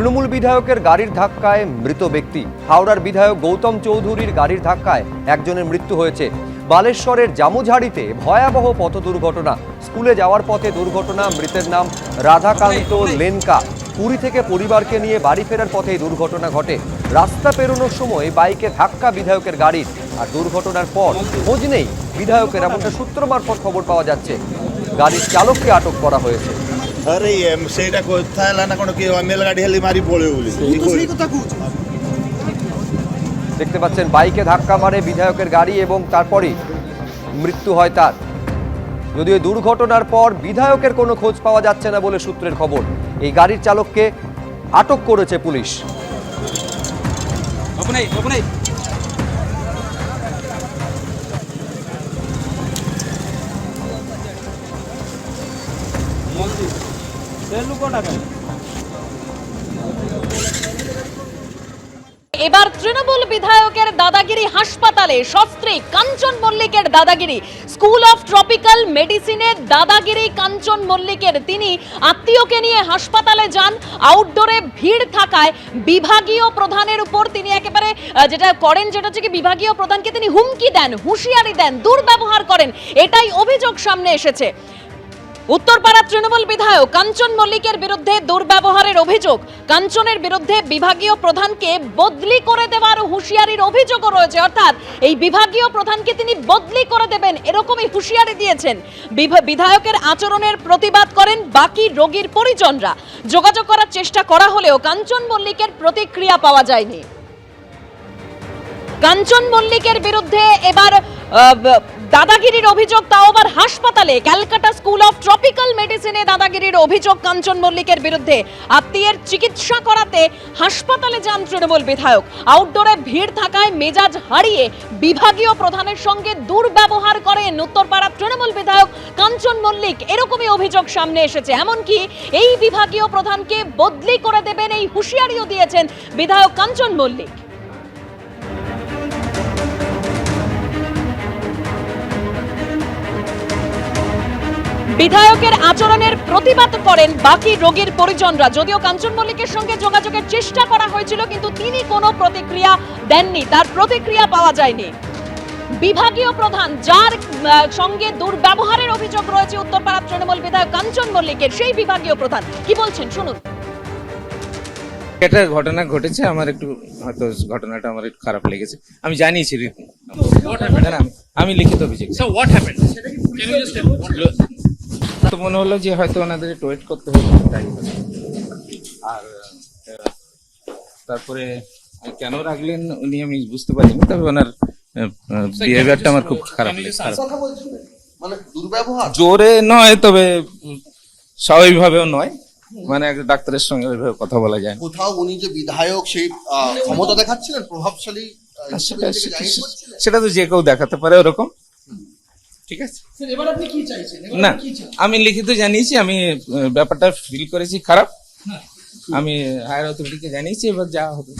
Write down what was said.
তৃণমূল বিধায়কের গাড়ির ধাক্কায় মৃত ব্যক্তি। হাওড়ার বিধায়ক গৌতম চৌধুরীর গাড়ির ধাক্কায় একজনের মৃত্যু হয়েছে। বালেশ্বরের জামুঝাড়িতে ভয়াবহ পথ দুর্ঘটনা। স্কুলে যাওয়ার পথে দুর্ঘটনা মৃতের নাম রাধাকান্ত লেনকা। পুরী থেকে পরিবারকে নিয়ে বাড়ি ফেরার পথে দুর্ঘটনা ঘটে। রাস্তা পেরোনোর সময় বাইকে ধাক্কা বিধায়কের গাড়ির। আর দুর্ঘটনার পর খোঁজ নেই বিধায়কের এমনটা সূত্র মারফত খবর পাওয়া যাচ্ছে। গাড়ির চালককে আটক করা হয়েছে। ଆରେ ଏମ୍ ସେଇଟା କଥା ହେଲା ନା କ'ଣ କି ଅନେଲ ଗାଡ଼ି ହେଲି ମାରି ପଳେଇବ ବୋଲି দেখতে পাচ্ছেন বাইকে ধাক্কা মারে বিধায়কের গাড়ি এবং তারপরেই মৃত্যু হয় তার যদিও এই দুর্ঘটনার পর বিধায়কের কোনো খোঁজ পাওয়া যাচ্ছে না বলে সূত্রের খবর এই গাড়ির চালককে আটক করেছে পুলিশ ওপেনাই ওপেনাই এবার তৃণমূল বিধায়কের দাদাগিরি হাসপাতালে সস্ত্রী কাঞ্চন মল্লিকের দাদাগিরি। স্কুল অফ ট্রপিক্যাল মেডিসিনের দাদাগিরি কাঞ্চন মল্লিকের। তিনি আত্মীয়কে নিয়ে হাসপাতালে যান। আউটডোরে ভিড় থাকায় বিভাগীয় প্রধানের উপর তিনি একেবারে যেটা করেন যেটা হচ্ছে কি, বিভাগীয় প্রধানকে তিনি হুমকি দেন, হুঁশিয়ারি দেন, দুর্ব্যবহার করেন। এটাই অভিযোগ সামনে এসেছে। উত্তরপাড়া তৃণমূল বিধায়ক কাঞ্চন মল্লিকের বিরুদ্ধে দুর্ব্যবহারের অভিযোগ। কাঞ্চনের বিরুদ্ধে বিভাগীয় প্রধানকে বদলি করে দেওয়ার হুঁশিয়ারির অভিযোগও রয়েছে। অর্থাৎ এই বিভাগীয় প্রধানকে তিনি বদলি করে দেবেন, এরকমই হুঁশিয়ারি দিয়েছেন। বিধায়কের আচরণের প্রতিবাদ করেন বাকি রোগীর পরিজনরা। যোগাযোগ করার চেষ্টা করা হলেও কাঞ্চন মল্লিকের প্রতিক্রিয়া পাওয়া যায়নি। কাঞ্চন মল্লিকের বিরুদ্ধে এবার দাদাগিরির অভিযোগ তাও আবার হাসপাতালে। ক্যালকাটা স্কুল অফ ট্রপিক্যাল মেডিসিনে দাদাগিরির অভিযোগ কাঞ্চন মল্লিকের বিরুদ্ধে। আত্মীয়ের চিকিৎসা করাতে হাসপাতালে যান তৃণমূল বিধায়ক। আউটডোরে ভিড় থাকায় মেজাজ হারিয়ে বিভাগীয় প্রধানের সঙ্গে দুর্ব্যবহার করেন উত্তরপাড়া তৃণমূল বিধায়ক কাঞ্চন মল্লিক। এরকমই অভিযোগ সামনে এসেছে। এমনকি এই বিভাগীয় প্রধানকে বদলি করে দেবেন এই হুঁশিয়ারিও দিয়েছেন বিধায়ক কাঞ্চন মল্লিক। বিধায়কের আচরণের প্রতিবাদ করেন বাকি রোগীর পরিজনরা। যদিও কাঞ্চন মল্লিকের সঙ্গে যোগাযোগের চেষ্টা করা হয়েছিল কিন্তু তিনি কোনো প্রতিক্রিয়া দেননি। তার প্রতিক্রিয়া পাওয়া যায়নি। বিভাগীয় প্রধান যার সঙ্গে দুর্ব্যবহারের অভিযোগ রয়েছে উত্তরপাড়া তৃণমূল বিধায়ক কাঞ্চন মল্লিকের সেই বিভাগীয় প্রধান। কি বলছেন? শুনুন। একটা ঘটনা ঘটেছে আমার একটু হয়তো ঘটনাটা আমার একটু খারাপ লেগেছে। আমি জানিয়েছি আমি লিখিত অভিযোগ। তো মনে হলো যে হয়তো ওনাদের একটু ওয়েট করতে হবে তাই আর তারপরে কেন রাখলেন উনি আমি বুঝতে পারিনি তবে ওনার বিহেভিয়ারটা আমার খুব খারাপ মানে দুর্ব্যবহার? জোরে নয় তবে স্বাভাবিকভাবেও নয়। মানে একটা ডাক্তারের সঙ্গে ওইভাবে কথা বলা যায় কোথাও উনি যে বিধায়ক সেই ক্ষমতা দেখাচ্ছিলেন? প্রভাবশালী? সেটা তো যে কেউ দেখাতে পারে ওরকম। ঠিক আছে? না আমি লিখিত জানিয়েছি আমি ব্যাপারটা ফিল করেছি খারাপ। আমি হায়ার অথরিটিকে জানিয়েছি এবার যা হবে।